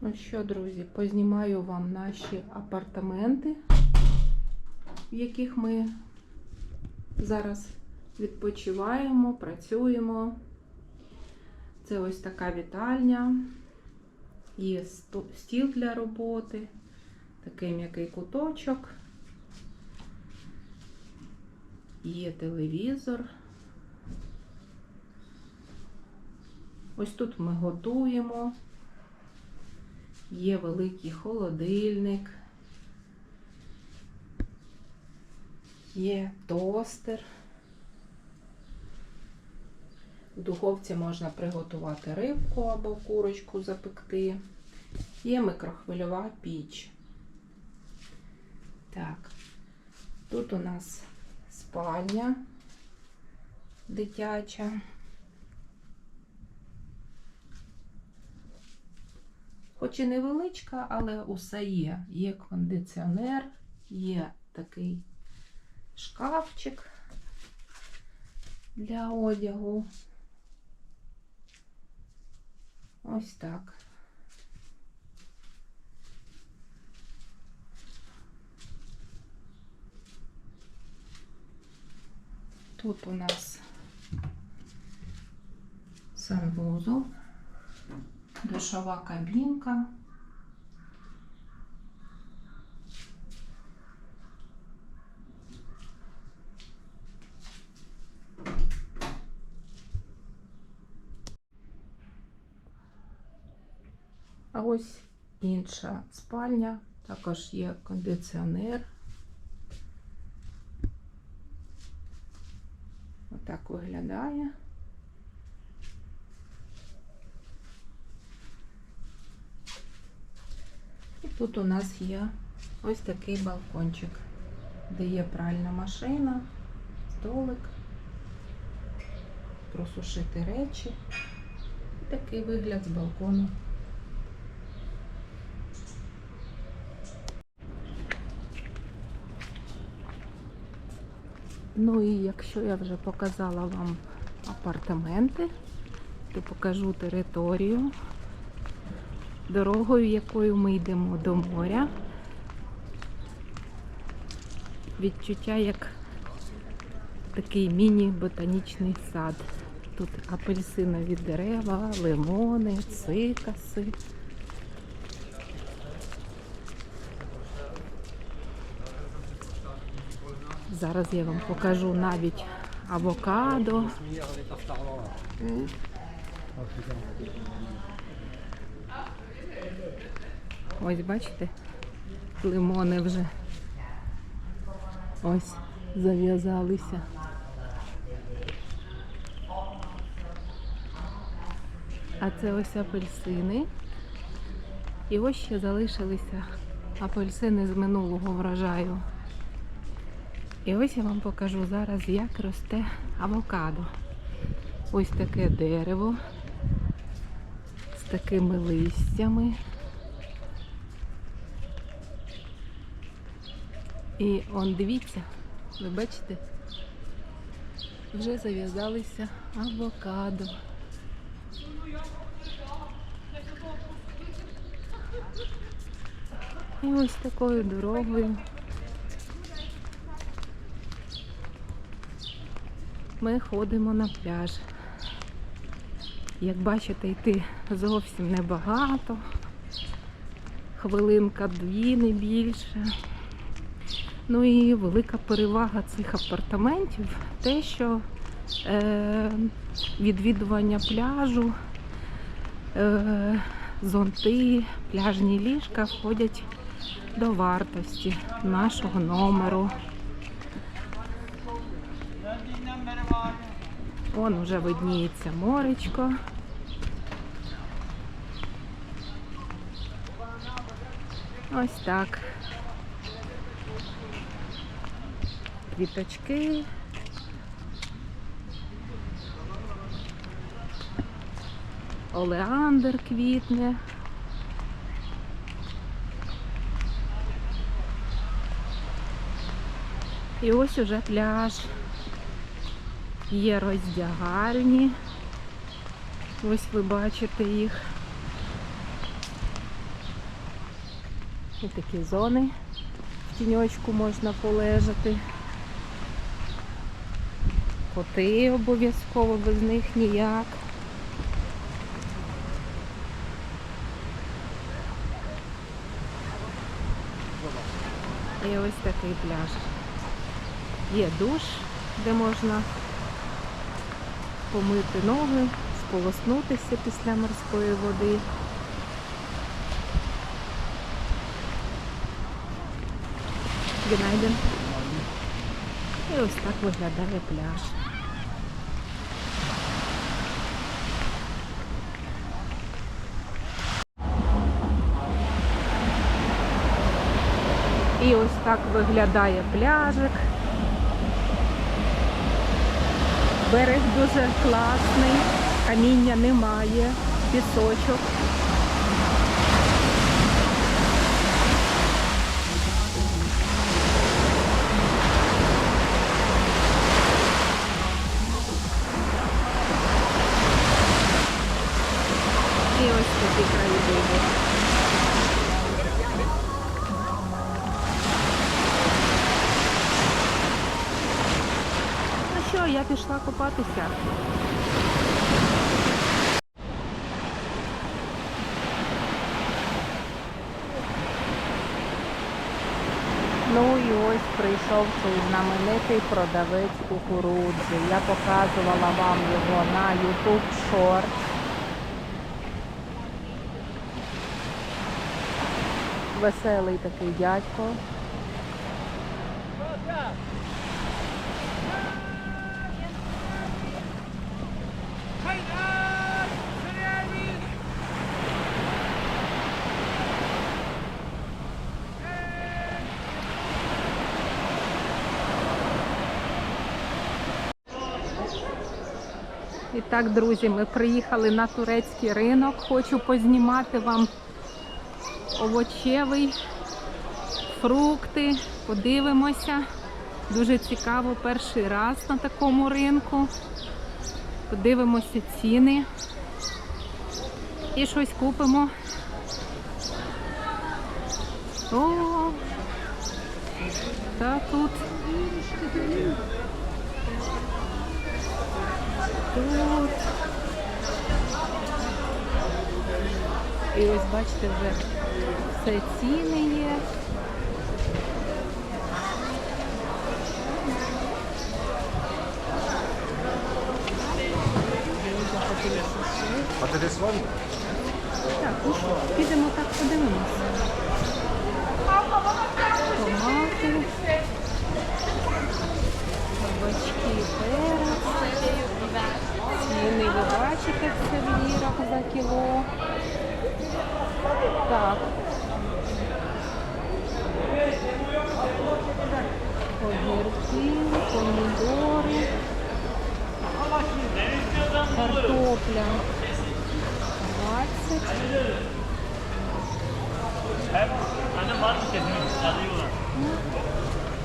Ну що, друзі, познімаю вам наші апартаменти, в яких ми зараз відпочиваємо, працюємо. Це ось така вітальня. Є стіл для роботи, такий м'який куточок. Є телевізор. Ось тут ми готуємо. Є великий холодильник. Є тостер. В духовці можна приготувати рибку або курочку запекти. Є микрохвильова піч. Так, тут у нас спальня дитяча. Хоч і невеличка, але усе є. Є кондиціонер, є такий шкафчик для одягу. Ось так. Тут у нас санвузол, душова кабінка. А ось інша спальня, також є кондиціонер. Отак виглядає. І тут у нас є ось такий балкончик, де є пральна машина, столик, просушити речі. І такий вигляд з балкону. Ну і якщо я вже показала вам апартаменти, то покажу територію, дорогою, якою ми йдемо до моря. Відчуття як такий міні-ботанічний сад. Тут апельсинові дерева, лимони, цикаси. Зараз я вам покажу навіть авокадо. Ось бачите, лимони вже ось зав'язалися. А це ось апельсини. І ось ще залишилися апельсини з минулого врожаю. І ось я вам покажу зараз, як росте авокадо. Ось таке дерево з такими листями. І он дивіться, ви бачите, вже зав'язалися авокадо. І ось такою дорогою ми ходимо на пляж. Як бачите, йти зовсім небагато. Хвилинка дві, не більше. Ну і велика перевага цих апартаментів те, що е, відвідування пляжу, е, зонти, пляжні ліжка входять до вартості нашого номеру. Вон вже видніється моречко. Ось так. Квіточки. Олеандр квітне. І ось уже пляж. Є роздягальні. Ось ви бачите їх. І такі зони в тіньочку можна полежати. Коти обов'язково без них ніяк. І ось такий пляж. Є душ, де можна помити ноги, сполоснутися після морської води. Günaydın. І ось так виглядає пляж. І ось так виглядає пляжик. Берег дуже класний, каміння немає, пісочок. І ось такі краєвиди. Пішла купатися. Ну і ось прийшов цей знаменитий продавець кукурудзи. Я показувала вам його на YouTube Short. Веселий такий дядько. І так, друзі, ми приїхали на турецький ринок. Хочу познімати вам овочевий, фрукти. Подивимося. Дуже цікаво перший раз на такому ринку. Подивимося ціни. І щось купимо. О, та тут. Тут. І ось бачите, вже все ціни є. Patates var mı? Так, ну що, підемо так подивимося. Томати, кабачки, перець. Ціни ви бачите все в лірах за кіло. Так. Огірки, помідори, картопля. 20. Annem var mı kesin? Çalıyorlar.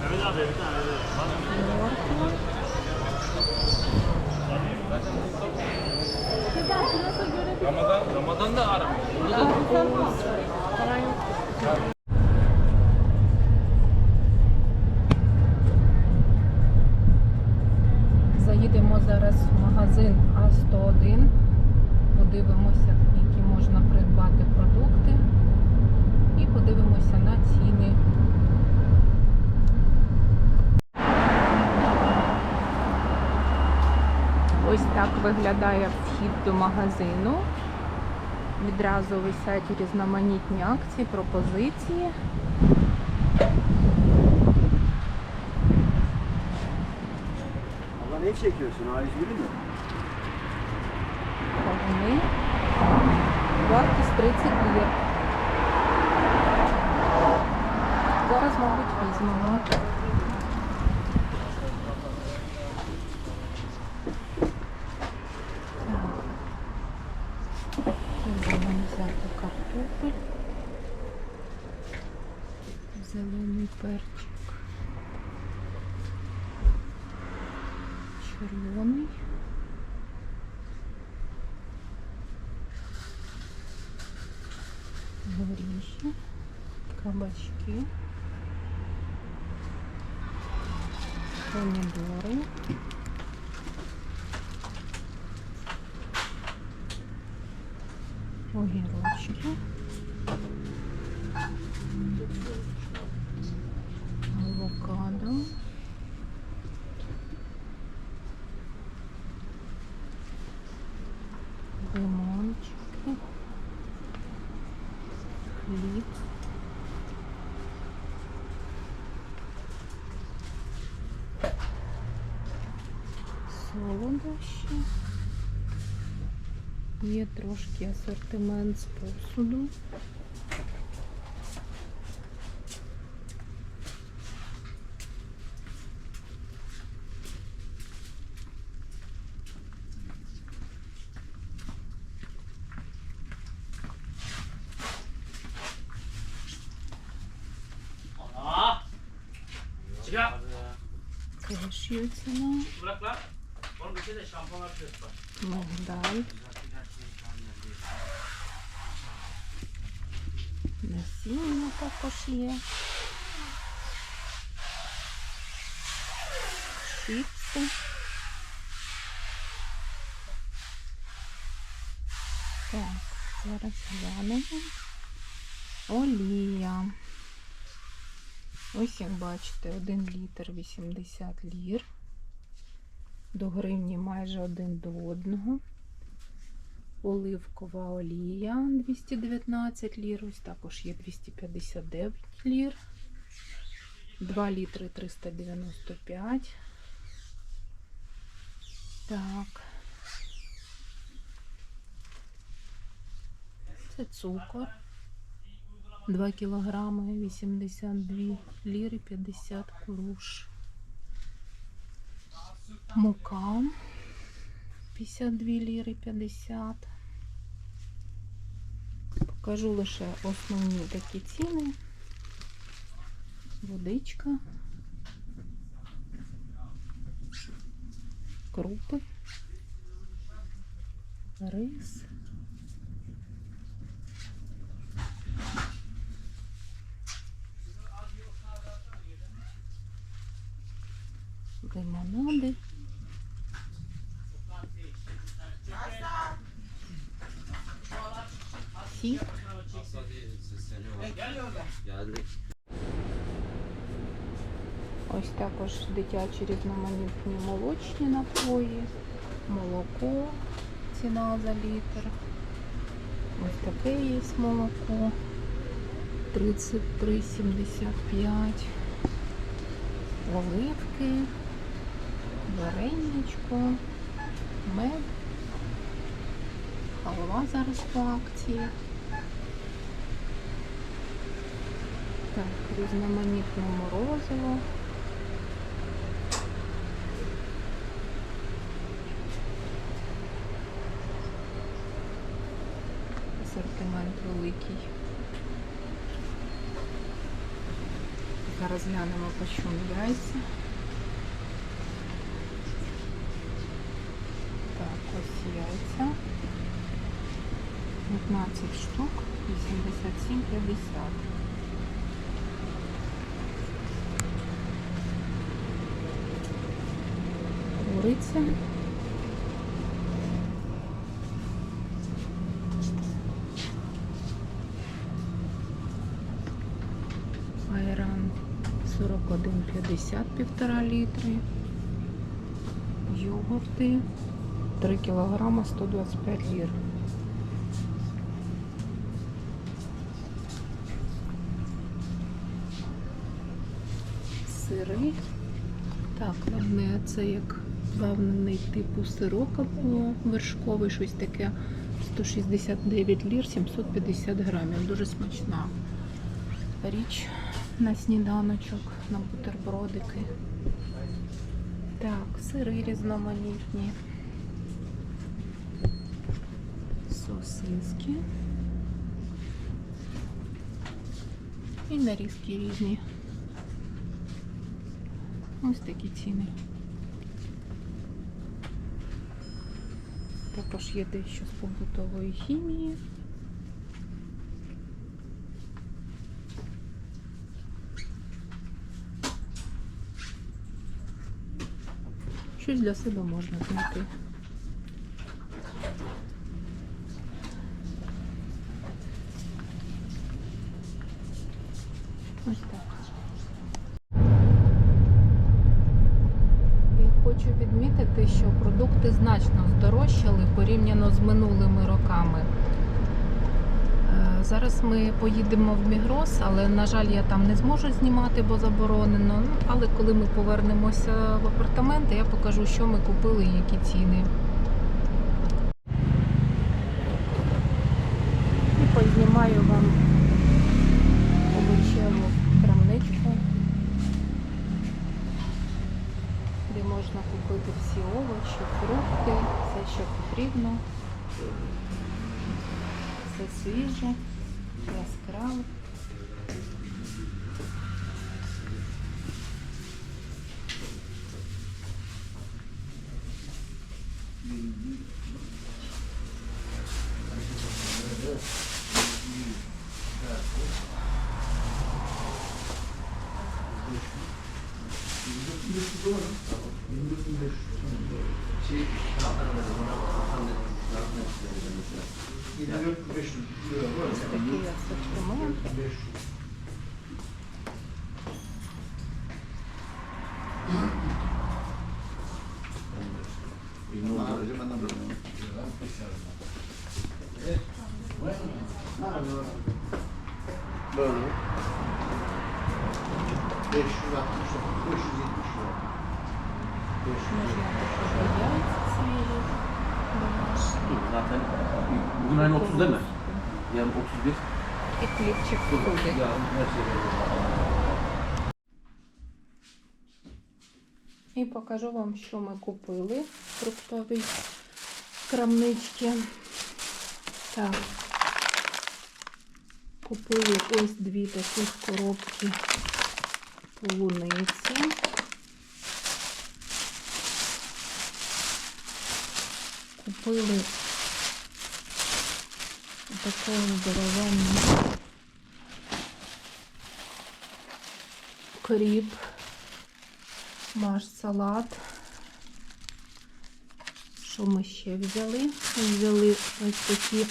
Mehmet abi bir tane de var mı? Морква. Ramazan, Ramazan da aram. Заїдемо зараз в магазин А101. Подивимося, які можна придбати продукти. І подивимося на ціни. Ось так виглядає вхід до магазину. Відразу висять різноманітні акції, пропозиції. Abla ne çekiyorsun? A101 mi? Кавуни. Вартість 30 лір. Зараз, мабуть, візьмемо. Так. Можемо взяти картоплю. Зелений перчик. Червоний. Горіхи, кабачки, помідори, огірочки, авокадо, лимончики, хліб. Солодощі. Є трошки асортимент з посуду. Мигдаль. Насіння також є. Чіпси. Так, зараз глянемо. Олія. Ось як бачите, 1 літр 80 лір. До гривні майже один до одного. Оливкова олія 219 лір. Ось також є 259 лір. 2 літри 395. Так. Це цукор. 2 кілограми 82 ліри 50 куруш. Мука 52 ліри 50. Покажу лише основні такі ціни. Водичка. Крупи. Рис. Лимонади. Сік. Ось також дитячі різноманітні молочні напої, молоко, ціна за літр. Ось таке є молоко 33,75. Оливки, вареничко, мед. Халва зараз по акції. Так, різноманітне морозиво. Асортимент великий. Зараз глянемо по чому яйця. Так, ось яйця. 15 штук, 87,50. Куриця. Айран 41,50 півтора літри. Йогурти 3 кілограма 125 лір. Сири. Так, це як плавлений типу сирок або вершковий, щось таке. 169 лір, 750 грамів. Дуже смачна річ на сніданочок, на бутербродики. Так, сири різноманітні. Сосиски. І нарізки різні. Ось такі ціни. Також є дещо з побутової хімії. Щось для себе можна знайти. З минулими роками. Е, Зараз ми поїдемо в Мігрос, але на жаль, я там не зможу знімати, бо заборонено. Ну, Але коли ми повернемося в апартаменти, я покажу, що ми купили і які ціни. І познімаю вам овочеву крамничку, де можна купити всі овочі, фрукти, все, що потрібно. Все свіже, яскраве. Ось такий асортимент. Böyle. bugün ayın 30 değil mi? Yani 31. І хлібчик туди. Ya her şey І покажу вам, що ми купили в фруктовій крамничці. Так. Купили ось дві таких коробки полуниці. Купили такого здоровенного кріп. Маш салат. Що ми ще взяли? Взяли ось такі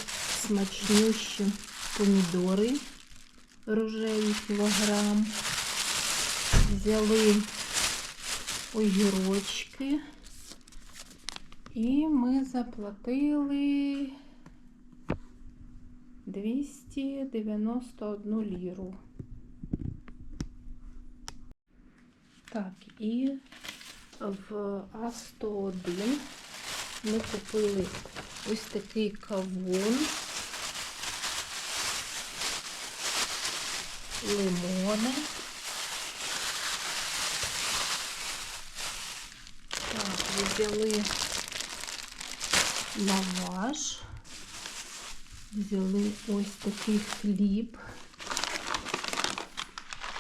смачнющі помідори рожеві кілограм. Взяли огірочки. І ми заплатили 291 ліру. Так, і в А101 ми купили ось такий кавун, лимони. Так, взяли лаваш, взяли ось такий хліб,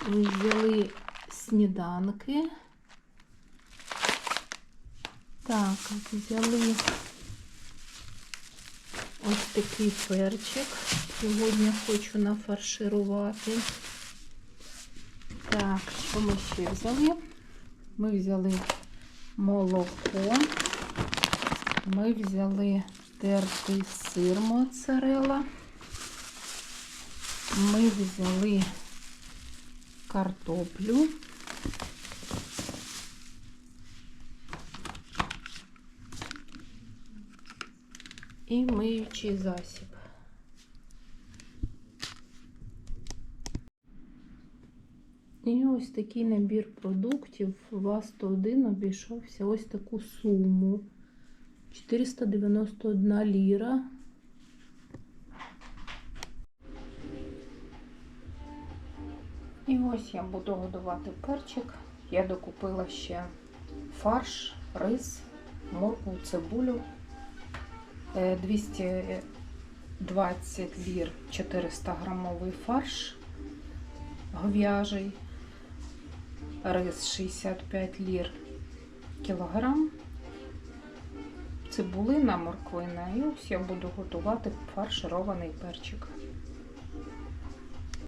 взяли сніданки. Так, взяли ось такий перчик. Сьогодні хочу нафарширувати. Так, що ми ще взяли? Ми взяли молоко. Ми взяли тертий сир моцарелла. Ми взяли картоплю. І миючий засіб. І ось такий набір продуктів ВАЗ-101 обійшовся ось таку суму. 491 ліра. І ось я буду годувати перчик. Я докупила ще фарш, рис, моркву, цибулю. Е, 220 лір 400 грамовий фарш говяжий, рис 65 лір кілограм, цибулина, морквина. І ось я буду готувати фарширований перчик.